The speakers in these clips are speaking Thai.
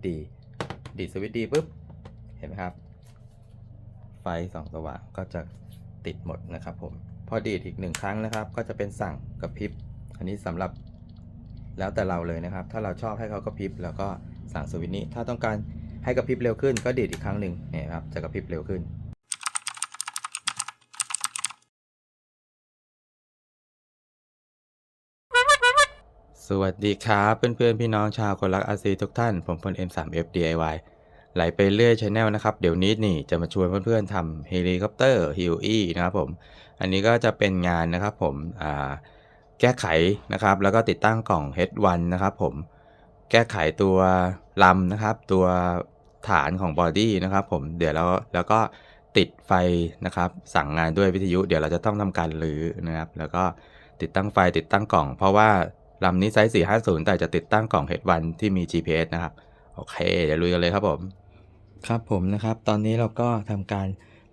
ตช์ดีดีดสวิตช์ดีปุ๊บเห็นไหมครับ ไฟสองสว่างก็จะติดหมดนะครับผมพอดีดอีกหนึ่งครั้งนะครับ ก็จะเป็นสั่งกระพริบอันนี้สำหรับแล้วแต่เราเลยนะครับ ถ้าเราชอบให้เขากระพริบแล้วก็สั่งสวิตช์นี้ ถ้าต้องการให้กระพริบเร็วขึ้นก็ดีดอีกครั้งหนึ่งเนี่ยครับจะกระพริบเร็วขึ้น สวัสดีครับเพื่อนๆพี่น้องชาวคนรักอาซีทุกท่าน ผมพล M3F DIY ไหลไปเรื่อยชแนลนะครับ เดี๋ยวนี้นี่จะมาชวนเพื่อนๆทำเฮลิคอปเตอร์ฮิวอีนะครับผม อันนี้ก็จะเป็นงานนะครับผมแก้ไขนะครับ แล้วก็ติดตั้งกล่อง H1 นะครับผม แก้ไขตัวลำนะครับ ตัวฐานของบอดี้นะครับผมเดี๋ยวแล้วแล้วก็ติดไฟนะครับ สั่งงานด้วยวิทยุ เดี๋ยวเราจะต้องทำการรื้อนะครับ แล้วก็ติดตั้งไฟติดตั้งกล่อง เพราะว่า ลำนี้ไซส์ 450 แต่จะติดตั้งกล่อง H1 ที่มี GPS นะครับ โอเค เดี๋ยวลุยกันเลยครับผม ครับผมนะครับ ตอนนี้เราก็ทำการ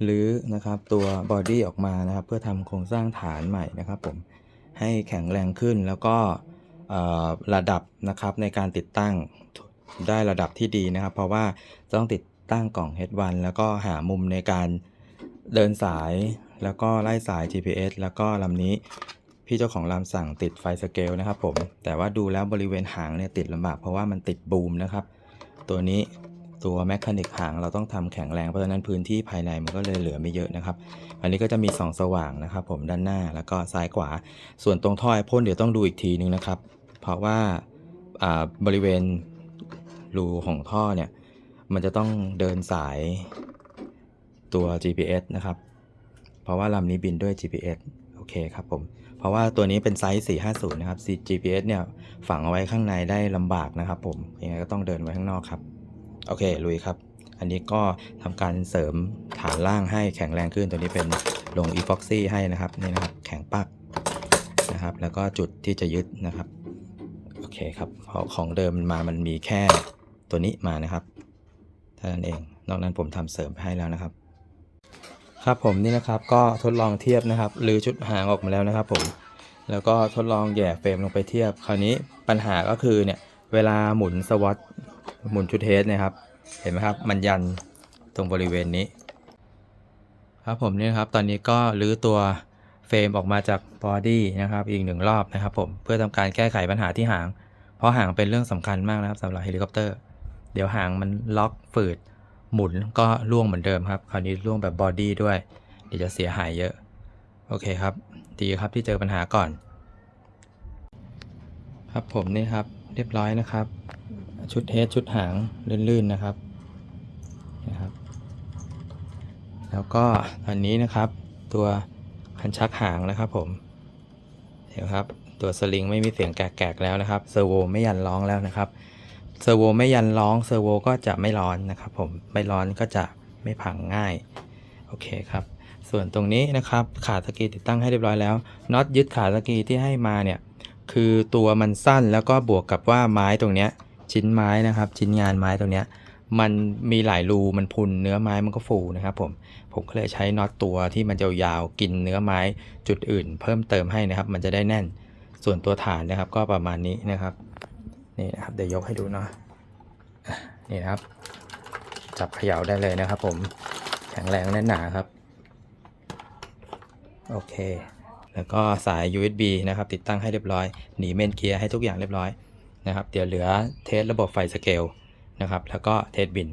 รื้อนะครับตัวบอดี้ออกมานะครับ เพื่อทำโครงสร้างฐานใหม่นะครับผมให้แข็งแรงขึ้นแล้วก็ระดับนะครับในการติดตั้งได้ระดับที่ดีนะครับ เพราะว่าต้องติดตั้งกล่อง H1 แล้วก็หามุมในการเดินสายแล้วก็ไล่สาย GPS แล้วก็ลำนี้ พี่เจ้าของลำสั่งติดไฟสเกลนะครับผมแต่ว่าดูแล้วบริเวณหางเนี่ยติดลำบากเพราะว่ามันติดบูมนะครับ ตัวนี้ตัวแมคานิกหางเราต้องทำแข็งแรงเพราะฉะนั้นพื้นที่ภายในมันก็เลยเหลือไม่เยอะนะครับ อันนี้ก็จะมีสองสว่างนะครับ ผมด้านหน้าแล้วก็ซ้ายขวา ส่วนตรงท่อไอพ่นเดี๋ยวต้องดูอีกทีนึงนะครับ เพราะว่าบริเวณรูของท่อเนี่ยมันจะต้องเดินสายตัว GPS นะครับ เพราะว่าลำนี้บินด้วย GPS โอเคครับผม เพราะว่าตัวนี้เป็นไซส์ 450 นะครับ GPS เนี่ยฝังเอาไว้ข้างในได้ลำบากนะครับผม ยังไงก็ต้องเดินไว้ข้างนอกครับ โอเค ลุยครับ อันนี้ก็ทำการเสริมฐานล่างให้แข็งแรงขึ้น ตัวนี้เป็นลง epoxy ให้นะครับ นี่นะครับ แข็งปักนะครับ แล้วก็จุดที่จะยึดนะครับ โอเคครับเพราะของเดิมมันมา มันมีแค่ตัวนี้มานะครับเท่านั้นเอง นอกนั้นผมทำเสริมให้แล้วนะครับ ครับผมนี่นะครับก็ทดลองเทียบนะครับหรือชุดหางออกมาแล้วนะครับผมแล้วก็ทดลองแย่เฟรมลงไปเทียบ คราวนี้ปัญหาก็คือเนี่ยเวลาหมุนสวอตหมุนชุดเทสเนะครับ เห็นไหมครับมันยันตรงบริเวณนี้ ครับผมนี่นะครับตอนนี้ก็รื้อตัวเฟรมออกมาจากบอดี้นะครับอีกหนึ่งรอบนะครับผมเพื่อทำการแก้ไขปัญหาที่หาง เพราะหางเป็นเรื่องสำคัญมากนะครับสำหรับเฮลิคอปเตอร์ เดี๋ยวหางมันล็อกฝืด หมุนก็ล่วงเหมือนเดิมครับ คราวนี้ล่วงแบบบอดี้ด้วย เดี๋ยวจะเสียหายเยอะ โอเคครับ ดีครับที่เจอปัญหาก่อน ครับผมนี่ครับเรียบร้อยนะครับ ชุดเทสชุดหางลื่นๆนะครับนะครับ แล้วก็อันนี้นะครับ ตัวคันชักหางนะครับผมเห็นไหมครับตัวสลิงไม่มีเสียงแกกๆแล้วนะครับเซอร์โวไม่ยันร้องแล้วนะครับ เซอร์โวไม่ยันร้องเซอร์โวก็จะไม่ร้อนนะครับผมไม่ร้อนก็จะไม่พังง่าย โอเคครับ ส่วนตรงนี้นะครับขาสกีติดตั้งให้เรียบร้อยแล้วน็อตยึดขาสกีที่ให้มาเนี่ยคือตัวมันสั้นแล้วก็บวกกับว่าไม้ตรงเนี้ยชิ้นไม้นะครับ ชิ้นงานไม้ตรงเนี้ยมันมีหลายรูมันพุนเนื้อไม้มันก็ฟูนะครับผมผมก็เลยใช้น็อตตัวที่มันยาวๆกินเนื้อไม้จุดอื่น เพิ่มเติมให้นะครับ มันจะได้แน่น ส่วนตัวฐานนะครับก็ประมาณนี้นะครับ นี่นะครับเดี๋ยวยกให้ดูเนาะนี่นะครับ จับเขย่าได้เลยนะครับ ผมแข็งแรงแน่นหนาครับ โอเค แล้วก็สาย USB นะครับ ติดตั้งให้เรียบร้อย หนีเมนเกียร์ให้ทุกอย่างเรียบร้อยนะครับ เดี๋ยวเหลือเทสระบบไฟสเกลนะครับ แล้วก็เทสบิน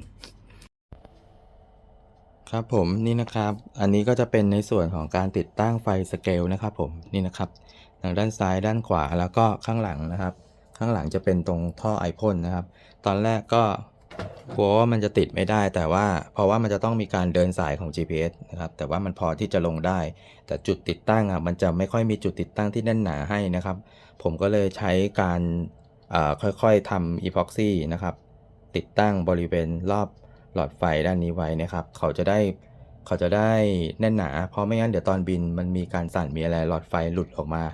ครับผมนี่นะครับ อันนี้ก็จะเป็นในส่วนของการติดตั้งไฟสเกลนะครับ ผมนี่นะครับทางด้านซ้ายด้านขวาแล้วก็ข้างหลังนะครับ ข้างหลังจะเป็นตรงท่อไอพ่นนะครับ ตอนแรกก็กลัวว่ามันจะติดไม่ได้ แต่ว่าเพราะว่ามันจะต้องมีการเดินสายของ GPS นะครับ แต่ว่ามันพอที่จะลงได้ แต่จุดติดตั้งอะมันจะไม่ค่อยมีจุดติดตั้งที่แน่นหนาให้นะครับ ผมก็เลยใช้การค่อยๆทำอีพ็อกซี่นะครับ ติดตั้งบริเวณรอบหลอดไฟด้านนี้ไว้นะครับ เขาจะได้เขาจะได้แน่นหนา เพราะไม่งั้นเดี๋ยวตอนบินมันมีการสั่นมีอะไรหลอดไฟหลุดออกมา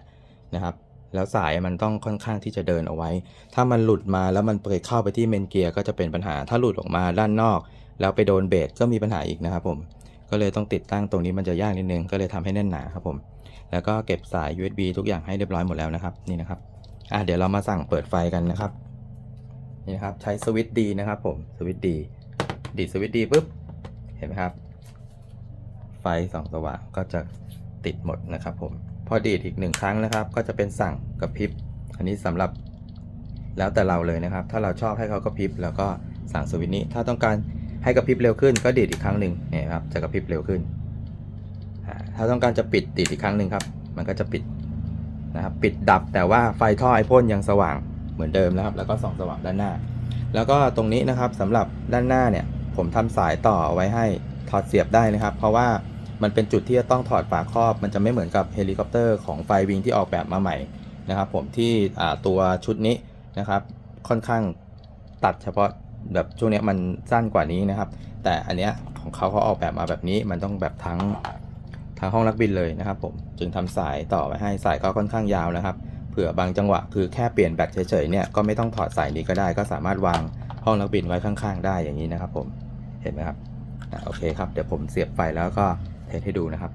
นะครับ แล้วสายมันต้องค่อนข้างที่จะเดินเอาไว้ ถ้ามันหลุดมาแล้วมันไปเข้าไปที่เมนเกียร์ก็จะเป็นปัญหา ถ้าหลุดออกมาด้านนอก แล้วไปโดนเบสก็มีปัญหาอีกนะครับผม ก็เลยต้องติดตั้งตรงนี้มันจะยากนิดนึง ก็เลยทำให้แน่นหนาครับผม แล้วก็เก็บสาย USB ทุกอย่างให้เรียบร้อยหมดแล้วนะครับ นี่นะครับ อะเดี๋ยวเรามาสั่งเปิดไฟกันนะครับ นี่นะครับ ใช้สวิตช์ดีนะครับผม สวิตช์ดี ดีดสวิตช์ดีปุ๊บ เห็นไหมครับ ไฟส่องสว่างก็จะติดหมดนะครับผม พอดีดอีกหนึ่งครั้งนะครับ ก็จะเป็นสั่งกระพริบ อันนี้สำหรับแล้วแต่เราเลยนะครับ ถ้าเราชอบให้เขากระพริบแล้วก็สั่งสวิตช์นี้ ถ้าต้องการให้กระพริบเร็วขึ้นก็ดีดอีกครั้งหนึ่งเนี่ยครับจะกระพริบเร็วขึ้น ถ้าต้องการจะปิดดีดอีกครั้งหนึ่งครับ มันก็จะปิดนะครับปิดดับแต่ว่าไฟท่อไอพ่นยังสว่างเหมือนเดิมนะครับ แล้วก็ส่องสว่างด้านหน้า แล้วก็ตรงนี้นะครับสำหรับด้านหน้าเนี่ยผมทำสายต่อเอาไว้ให้ถอดเสียบได้นะครับ เพราะว่า มันเป็นจุดที่จะต้องถอดฝาครอบ มันจะไม่เหมือนกับเฮลิคอปเตอร์ของไฟวิงที่ออกแบบมาใหม่นะครับ ผมที่ตัวชุดนี้นะครับ ค่อนข้างตัดเฉพาะแบบช่วงนี้มันสั้นกว่านี้นะครับ แต่อันเนี้ยของเขาเขาออกแบบมาแบบนี้มันต้องแบบทั้งทั้งห้องนักบินเลยนะครับ ผมจึงทำสายต่อไว้ให้สายก็ค่อนข้างยาวนะครับเผื่อบางจังหวะคือแค่เปลี่ยนแบตเฉยๆเนี่ยก็ไม่ต้องถอดสายนี้ก็ได้ ก็สามารถวางห้องนักบินไว้ข้างๆ ได้อย่างนี้นะครับ ผมเห็นไหมครับโอเคครับเดี๋ยวผมเสียบไฟแล้วก็ เทสให้ดูนะครับ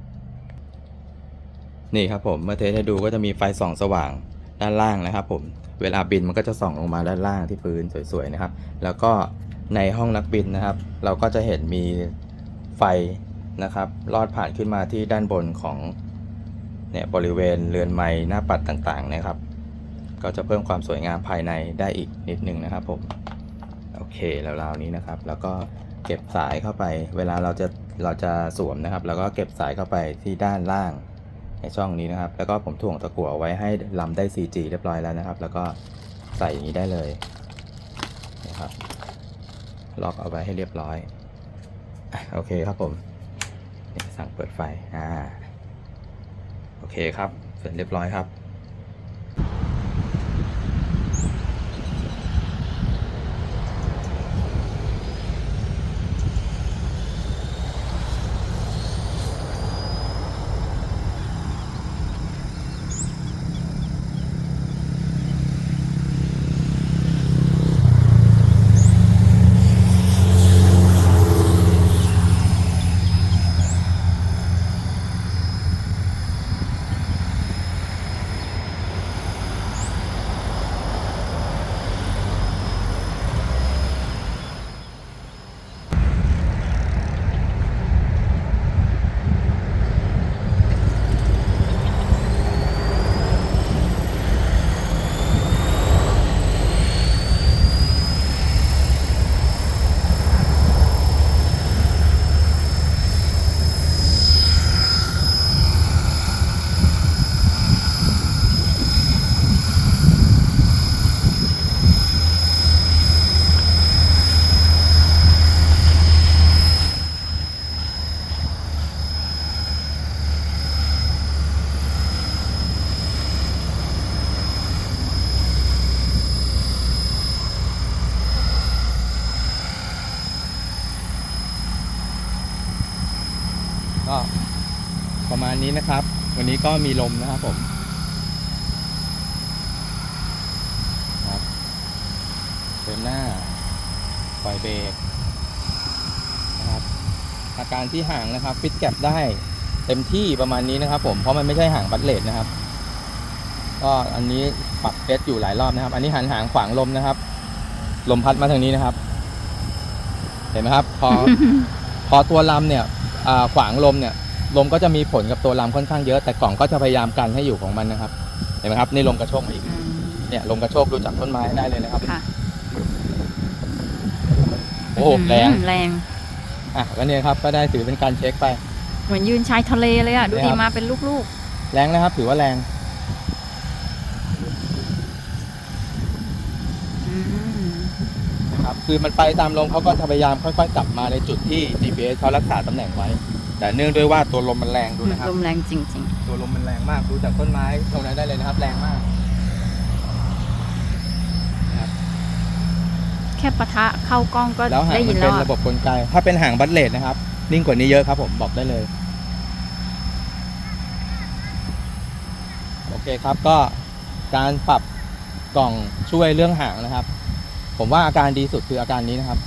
นี่ครับผมเมื่อเทสให้ดูก็จะมีไฟส่องสว่างด้านล่างนะครับ ผมเวลาบินมันก็จะส่องลงมาด้านล่างที่พื้นสวยๆนะครับ แล้วก็ในห้องนักบินนะครับ เราก็จะเห็นมีไฟนะครับลอดผ่านขึ้นมาที่ด้านบนของเนี่ยบริเวณเรือนไม้หน้าปัดต่างๆนะครับ ก็จะเพิ่มความสวยงามภายในได้อีกนิดนึงนะครับผมโอเคแล้วราวนี้นะครับ แล้วก็เก็บสายเข้าไป เวลาเราจะ เราจะสวมนะครับ แล้วก็เก็บสายเข้าไปที่ด้านล่างในช่องนี้นะครับ แล้วก็ผมถ่วงตะกั่วไว้ให้ลำได้ CG เรียบร้อยแล้วนะครับ แล้วก็ใส่อย่างนี้ได้เลยนะครับล็อกเอาไว้ให้เรียบร้อยโอเคครับผมสั่งเปิดไฟอ่าโอเคครับเสร็จเรียบร้อยครับ ก็ประมาณนี้นะครับ วันนี้ก็มีลมนะครับผมครับเดินหน้า ปล่อยเบรกนะครับ อาการที่ห่างนะครับ ฟิตแก็บได้เต็มที่ประมาณนี้นะครับ ผมเพราะมันไม่ใช่ห่างบัตเลตนะครับ ก็อันนี้ปรับเฟสอยู่หลายรอบนะครับ อันนี้หันหางขวางลมนะครับ ลมพัดมาทางนี้นะครับ เห็นไหมครับ พอ พอตัวลำเนี่ยอ่า ขวางลมเนี่ยลมก็จะมีผลกับตัวลำค่อนข้างเยอะ แต่กล่องก็จะพยายามกันให้อยู่ของมันนะครับ เห็นไหมครับนี่ลมกระโชกมาอีกอืมเนี่ยลมกระโชกดูจากต้นไม้ได้เลยนะครับค่ะโอ้โหแรงอืมแรงอะก็เนี่ยครับก็ได้ถือเป็นการเช็คไป เหมือนยืนชายทะเลเลยอะดูเนี่ยดีครับมาเป็นลูกแรงนะครับถือว่าแรง ๆอืม นะ ครับคือมันไปตามลมเขาก็จะพยายามค่อยๆกลับมาในจุดที่ GPS เขารักษาตำแหน่งไว้ แต่เนื่องด้วยว่าตัวลมมันแรงดูนะครับ ลมแรงจริง ตัวลมมันแรงมากดูจากต้นไม้ตรงนั้นได้เลยนะครับ แรงมาก ๆ แค่ปะทะเข้ากล้องก็แล้วหางได้ยิมันนแล้เป็วนอะระบบกลไก ถ้าเป็นหางบัตเลตนะครับ นิ่งกว่านี้เยอะครับผมบอกได้เลย โอเคครับก็การปรับกล่องช่วยเรื่องหางนะครับ ผมว่าอาการดีสุดคืออาการนี้นะครับ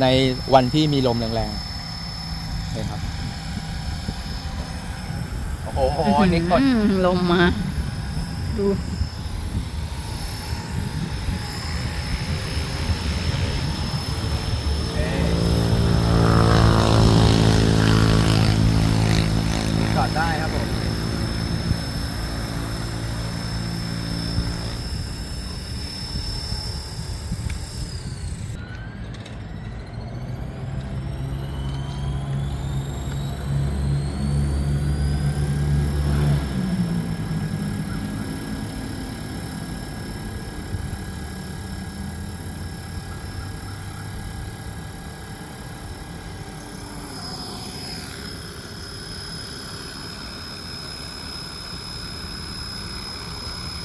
ในวันที่มีลมแรงๆเลยครับ โอ้โหนี่กดอืมลมมา ดู จอดได้ครับผม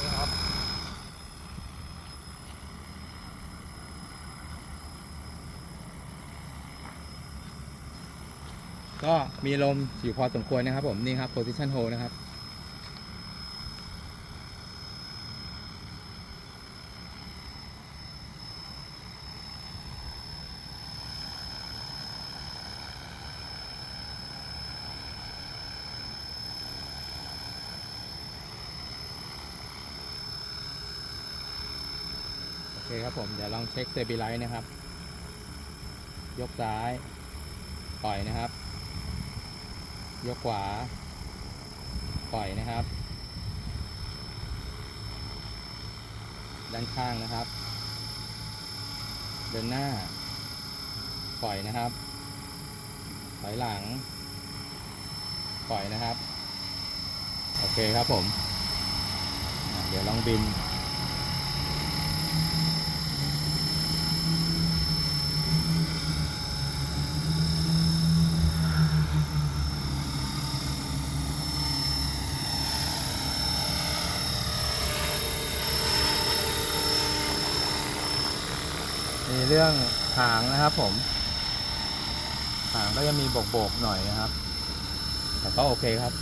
นี่ครับ ก็มีลมอยู่พอสมควรนะครับผมนี่ครับ position hold นะครับโอเคครับผม เดี๋ยวลองเช็คเซบิไลท์นะครับ ยกซ้าย ปล่อยนะครับ ยกขวา ปล่อยนะครับ ด้านข้างนะครับ เดินหน้า ปล่อยนะครับ ถอยหลัง ปล่อยนะครับ โอเคครับผม เดี๋ยวลองบิน มีเรื่องหางนะครับผม หางก็จะมีโบกๆหน่อยนะครับ แต่ก็โอเคครับ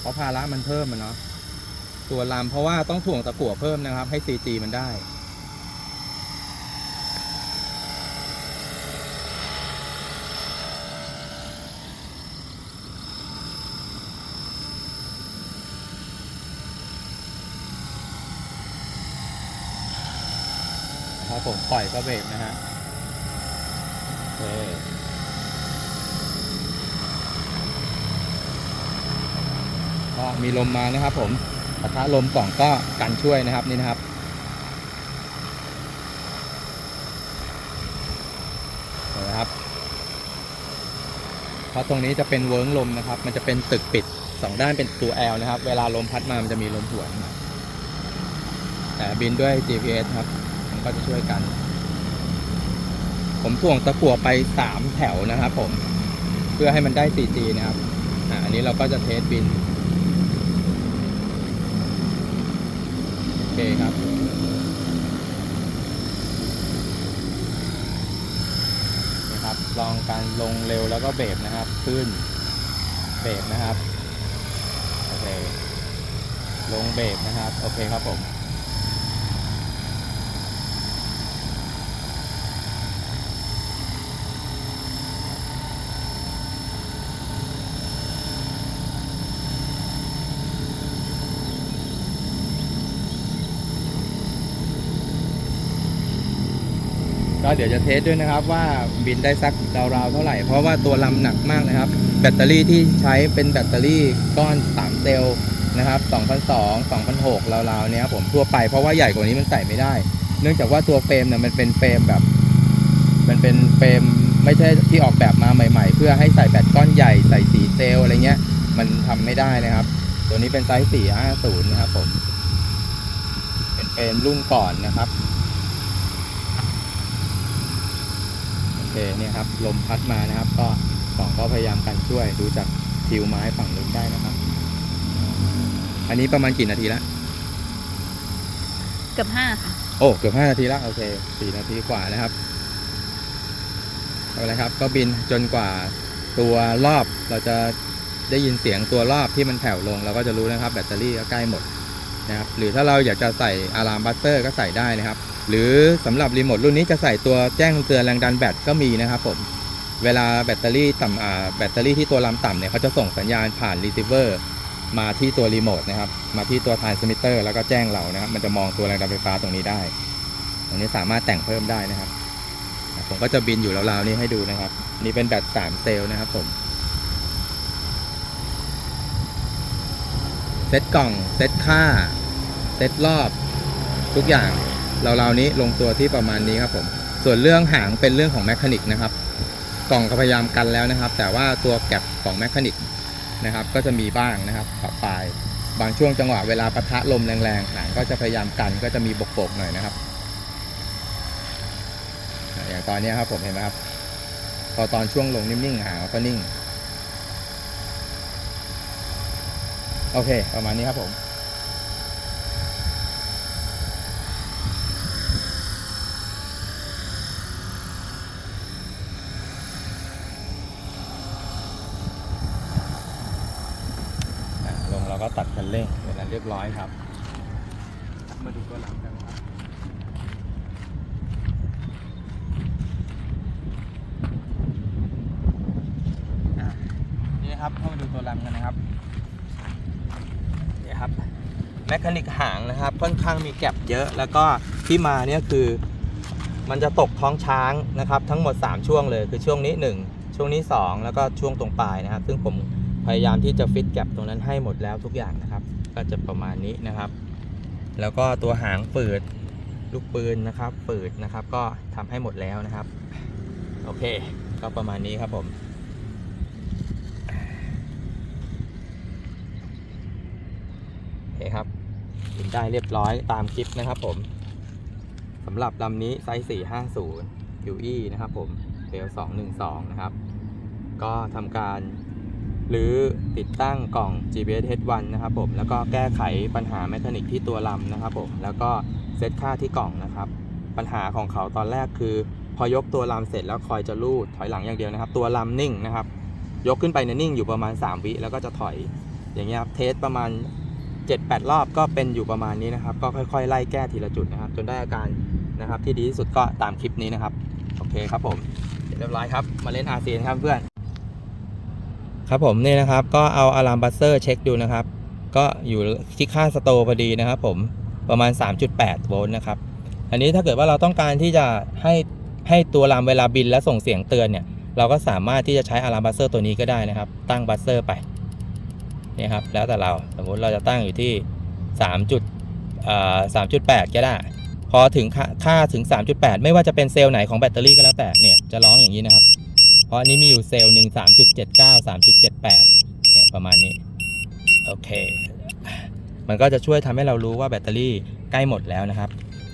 เพราะภาระมันเพิ่มมันเนาะตัวลำเพราะว่าต้องถ่วงตะกั่วเพิ่มนะครับ ให้ตีจีมันได้ ผมปล่อยก็เบรกนะฮะโอเคก็มีลมมานะครับผมปะทะลมกล่องก็กันช่วยนะครับนี่นะครับเห็นไหมครับ เพราะตรงนี้จะเป็นเวิร์งลมนะครับ มันจะเป็นตึกปิดสองด้านเป็นตัว L นะครับ เวลาลมพัดมามันจะมีลมหวนแต่บินด้วย GPS ครับ ก็จะช่วยกัน ผมถ่วงตะกั่วไปสามแถวนะครับผม เพื่อให้มันได้ 4G นะครับอ่าอันนี้เราก็จะเทสบิน โอเคครับนะครับ ลองการลงเร็วแล้วก็เบรกนะครับ ขึ้น เบรกนะครับ โอเค ลงเบรกนะครับ โอเคครับผม ก็เดี๋ยวจะเทสด้วยนะครับว่าบินได้สักราวๆเท่าไหร่ เพราะว่าตัวลำหนักมากนะครับ แบตเตอรี่ที่ใช้เป็นแบตเตอรี่ก้อน3เซลล์นะครับ2,200 2,600ราวๆเนี้ยผมทั่วไปเพราะว่าใหญ่กว่านี้มันใส่ไม่ได้ เนื่องจากว่าตัวเฟรมเนี่ยมันเป็นเฟรมแบบ มันเป็นเฟรมไม่ใช่ที่ออกแบบมาใหม่ ๆ เพื่อให้ใส่แบตก้อนใหญ่ใส่สีเซลล์อะไรเงี้ย มันทำไม่ได้นะครับ ตัวนี้เป็นไซส์450นะครับผม เป็นเฟรมรุ่นก่อนนะครับ โอ เคเนี่ยครับลมพัดมานะครับ ก็ของก็พยายามกันช่วยดูจากทิวไม้ฝั่งนู้นได้นะครับ อันนี้ประมาณกี่นาทีละเกือบห้าค่ะโอ้เกือบห้านาทีละโอเคสี่นาทีกว่านะครับเอาละครับ ก็บินจนกว่าตัวรอบเราจะได้ยินเสียงตัวรอบที่มันแผ่วลง เราก็จะรู้นะครับ แบตเตอรี่ก็ใกล้หมดนะครับ หรือถ้าเราอยากจะใส่อะลามบัสเตอร์ก็ใส่ได้นะครับ หรือสำหรับรีโมทรุ่นนี้จะใส่ตัวแจ้งเตือนแรงดันแบตก็มีนะครับผมเวลาแบตเตอรี่ต่ำอ่าแบตเตอรี่ที่ตัวลำต่ำเนี่ยเขาจะส่งสัญญาณผ่านรีเซิเวอร์มาที่ตัวรีโมทนะครับ มาที่ตัวทรานสมิเตอร์แล้วก็แจ้งเรานะครับ มันจะมองตัวแรงดันไฟฟ้าตรงนี้ได้ ตรงนี้สามารถแต่งเพิ่มได้นะครับ ผมก็จะบินอยู่ราวๆนี้ให้ดูนะครับ นี่เป็นแบต3เซลล์นะครับผม เซตกล่อง เซตค่า เซตรอบ ทุกอย่าง ราๆนี้ลงตัวที่ประมาณนี้ครับผม ส่วนเรื่องหางเป็นเรื่องของแมคานิกนะครับ กล่องก็พยายามกันแล้วนะครับ แต่ว่าตัวแก็บของแมคานิกนะครับ ก็จะมีบ้างนะครับปะปลาย บางช่วงจังหวะเวลาปะทะลมแรงๆหางก็จะพยายามกันก็จะมีบกๆหน่อยนะครับ อย่างตอนนี้ครับผมเห็นไหมครับ พอตอนช่วงลงนิ่งๆหางก็นิ่ง โอเค ประมาณนี้ครับผม อะลงเรา ก็ตัดคันเร่งเป็นอันเรียบร้อยครับ มาดูตัวหลังกันครับอะนี่นะครับเข้ามาดูตัวลำกันนะครับนี่ครับแมคานิกหางนะครับค่อนข้างมีแก็บเยอะ แล้วก็ที่มาเนี่ยคือ มันจะตกท้องช้างนะครับ ทั้งหมด 3 ช่วงเลยคือช่วงนี้ 1 ช่วงนี้ 2 แล้วก็ช่วงตรงปลายนะครับ ซึ่งผม พยายามที่จะฟิตแก็บตรงนั้นให้หมดแล้วทุกอย่างนะครับ ก็จะประมาณนี้นะครับ แล้วก็ตัวหางฝืดลูกปืนนะครับฝืดนะครับ ก็ทำให้หมดแล้วนะครับ โอเค ก็ประมาณนี้ครับผมโอเคครับบินได้เรียบร้อยตามคลิปนะครับผมสำหรับลำนี้ไซส์ 450 UE นะครับผมเบล212 นะครับ ก็ทำการ หรือติดตั้งกล่อง GPS H1 นะครับผมแล้วก็แก้ไขปัญหาแมคานิกที่ตัวลำนะครับผมแล้วก็เซตค่าที่กล่องนะครับ ปัญหาของเขาตอนแรกคือ พอยกตัวลำเสร็จแล้วคอยจะลูดถอยหลังอย่างเดียวนะครับ ตัวลำนิ่งนะครับ ยกขึ้นไปเนี่ยนิ่งอยู่ประมาณ 3 วิแล้วก็จะถอยอย่างเงี้ยครับเทสประมาณ 7-8 รอบก็เป็นอยู่ประมาณนี้นะครับ ก็ค่อยๆ ไล่แก้ทีละจุดนะครับ จนได้อาการนะครับที่ดีที่สุดก็ตามคลิปนี้นะครับ โอเคครับผมเรียบร้อยครับ มาเล่นอาเซียนครับเพื่อน ครับผมนี่นะครับก็เอาอะลามบัสเซอร์เช็คดูนะครับ ก็อยู่ที่ค่าสโตรพอดีนะครับผมประมาณ 3.8 โวลต์นะครับ อันนี้ถ้าเกิดว่าเราต้องการที่จะให้ให้ตัวลามเวลาบินและส่งเสียงเตือนเนี่ย เราก็สามารถที่จะใช้อะลามบัสเซอร์ตัวนี้ก็ได้นะครับ ตั้งบัสเซอร์ไปนี่ครับแล้วแต่เราสมมุติเราจะตั้งอยู่ที่3จุดเอ่อ3.8ก็ได้ พอถึงค่าค่าถึง 3.8 ไม่ว่าจะเป็นเซลล์ไหนของแบตเตอรี่ก็แล้วแต่เนี่ยจะร้องอย่างนี้นะครับ เพราะอันนี้มีอยู่เซลล์หนึ่ง3.79 3.78เนี่ยประมาณนี้ โอเค มันก็จะช่วยทำให้เรารู้ว่าแบตเตอรี่ใกล้หมดแล้วนะครับ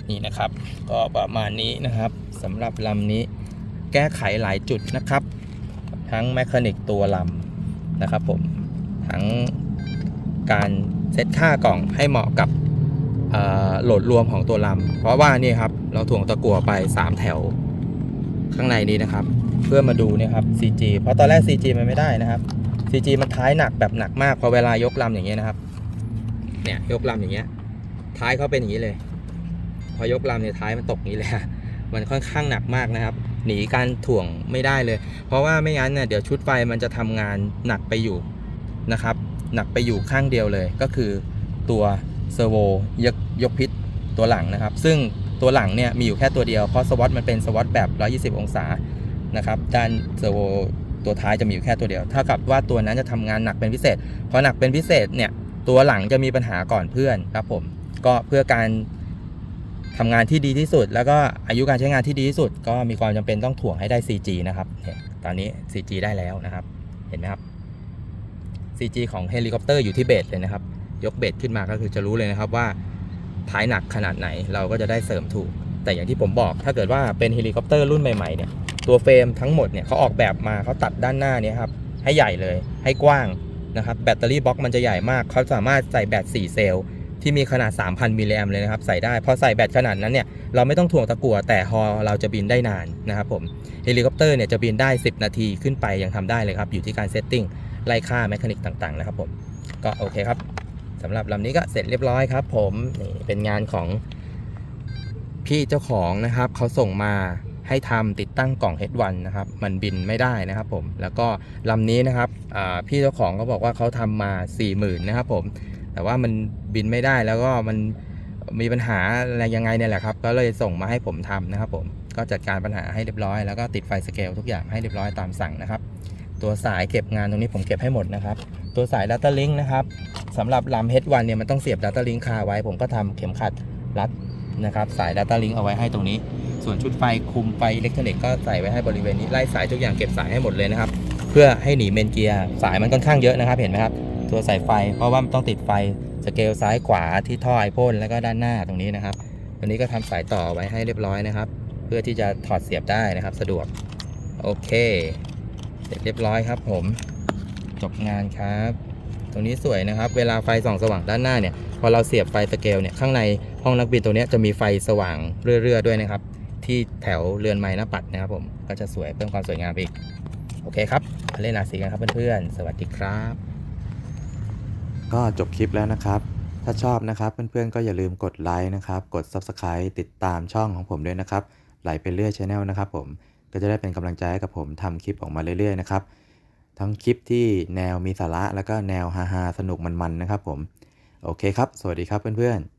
นี่นะครับ ก็ประมาณนี้นะครับสำหรับลำนี้แก้ไขหลายจุดนะครับ ทั้งแมคานิกตัวลำนะครับผม ทั้งการเซตค่ากล่องให้เหมาะกับโหลดรวมของตัวลำ เพราะว่านี่ครับ เราถ่วงตะกั่วไป 3 แถวข้างในนี้นะครับ เพื่อมาดูเนะครับ CG เพราะตอนแรก CG มันไม่ได้นะครับ CG มันท้ายหนักแบบหนักมากพอเวลายกลำอย่างเงี้ยนะครับเนี่ยยกลำอย่างเงี้ย ท้ายเขาเป็นอย่างนี้เลย พอยกลำเนี่ยท้ายมันตกงนี้เลยมันค่อนข้างหนักมากนะครับ หนีการถ่วงไม่ได้เลย เพราะว่าไม่งั้นเนี่ยเดี๋ยวชุดไฟมันจะทำงานหนักไปอยู่นะครับ หนักไปอยู่ข้างเดียวเลย ก็คือตัวเซอร์โวยกยกพิษตัวหลังนะครับ ซึ่งตัวหลังเนี่ยมีอยู่แค่ตัวเดียวเพราะสวอตมันเป็นสวอตแบบ 120 องศา นะครับด้านเซอร์โวตัวท้ายจะมีอยู่แค่ตัวเดียวเท่ากับว่าตัวนั้นจะทำงานหนักเป็นพิเศษพอหนักเป็นพิเศษเนี่ยตัวหลังจะมีปัญหาก่อนเพื่อนครับผมก็เพื่อการทำงานที่ดีที่สุด แล้วก็อายุการใช้งานที่ดีที่สุด ก็มีความจำเป็นต้องถ่วงให้ได้ CG นะครับเนี่ยตอนนี้ CG ได้แล้วนะครับ เห็นไหมครับ CG ของเฮลิคอปเตอร์อยู่ที่เบสเลยนะครับ ยกเบสขึ้นมาก็คือจะรู้เลยนะครับว่าท้ายหนักขนาดไหนเราก็จะได้เสริมถูก แต่อย่างที่ผมบอกถ้าเกิดว่าเป็นเฮลิคอปเตอร์รุ่นใหม่ๆเนี่ย ตัวเฟรมทั้งหมดเนี่ยเขาออกแบบมาเขาตัดด้านหน้าเนี่ยครับให้ใหญ่เลยให้กว้างนะครับแบตเตอรี่บล็อกมันจะใหญ่มากเขาสามารถใส่แบต 4 เซลล์ที่มีขนาด 3,000 มิลลิแอมเลยนะครับ ใส่ได้ พอใส่แบตขนาดนั้นเนี่ยเราไม่ต้องถ่วงตะกั่วแต่ฮอเราจะบินได้นานนะครับผมเฮลิคอปเตอร์เนี่ยจะบินได้ 10 นาทีขึ้นไปยังทำได้เลยครับ อยู่ที่การเซตติ้งไล่ค่าแมคานิกต่างๆนะครับผมก็โอเคครับสำหรับลำนี้ก็เสร็จเรียบร้อยครับ ผมนี่เป็นงานของพี่เจ้าของนะครับเขาส่งมา ให้ทำติดตั้งกล่อง H1 นะครับมันบินไม่ได้นะครับผมแล้วก็ลำนี้นะครับพี่เจ้าของก็บอกว่าเขาทำมา 40,000นะครับผมแต่ว่ามันบินไม่ได้แล้วก็มันมีปัญหาอะไรยังไงเนี่ยแหละครับ ก็เลยส่งมาให้ผมทำนะครับผมก็จัดการปัญหาให้เรียบร้อยแล้วก็ติดไฟสเกลทุกอย่างให้เรียบร้อยตามสั่งนะครับ ตัวสายเก็บงานตรงนี้ผมเก็บให้หมดนะครับ ตัวสาย Data Link นะครับสำหรับลำ H1 เนี่ยมันต้องเสียบ Data Link คาไว้ ผมก็ทำเข็มขัดรัดนะครับ สาย Data Link เอาไว้ให้ตรงนี้ ส่วนชุดไฟคุมไฟอิเล็กทรอนิกส์ก็ใส่ไว้ให้บริเวณนี้ไล่สายทุกอย่างเก็บสายให้หมดเลยนะครับ เพื่อให้หนีเมนเกียร์สายมันค่อนข้างเยอะนะครับเห็นไหมครับตัวสายไฟ เพราะว่ามันต้องติดไฟสเกลซ้ายขวาที่ท่อไอพ่นแล้วก็ด้านหน้าตรงนี้นะครับตัวนี้ก็ทำสายต่อไว้ให้เรียบร้อยนะครับ เพื่อที่จะถอดเสียบได้นะครับ สะดวกโอเค เสร็จเรียบร้อยครับ ผมจบงานครับ ตรงนี้สวยนะครับ เวลาไฟส่องสว่างด้านหน้าเนี่ยพอเราเสียบไฟสเกลเนี่ยข้างในห้องนักบินตัวนี้จะมีไฟสว่างเรื่อยๆด้วยนะครับ ที่แถวเรือนไม้หน้าปัดนะครับผมก็จะสวยเพิ่มความสวยงามไปอีก โอเคครับเล่นอาสีกันครับเพื่อนๆ สวัสดีครับ ก็จบคลิปแล้วนะครับ ถ้าชอบนะครับเพื่อนๆก็อย่าลืมกดไลค์นะครับ กด Subscribe ติดตามช่องของผมด้วยนะครับไหลไปเรื่อยช anel นะครับผมก็จะได้เป็นกำลังใจให้กับผมทำคลิปออกมาเรื่อยๆนะครับทั้งคลิปที่แนวมีสาระแล้วก็แนวฮาๆสนุกมันๆนะครับผม โอเคครับ สวัสดีครับเพื่อนๆ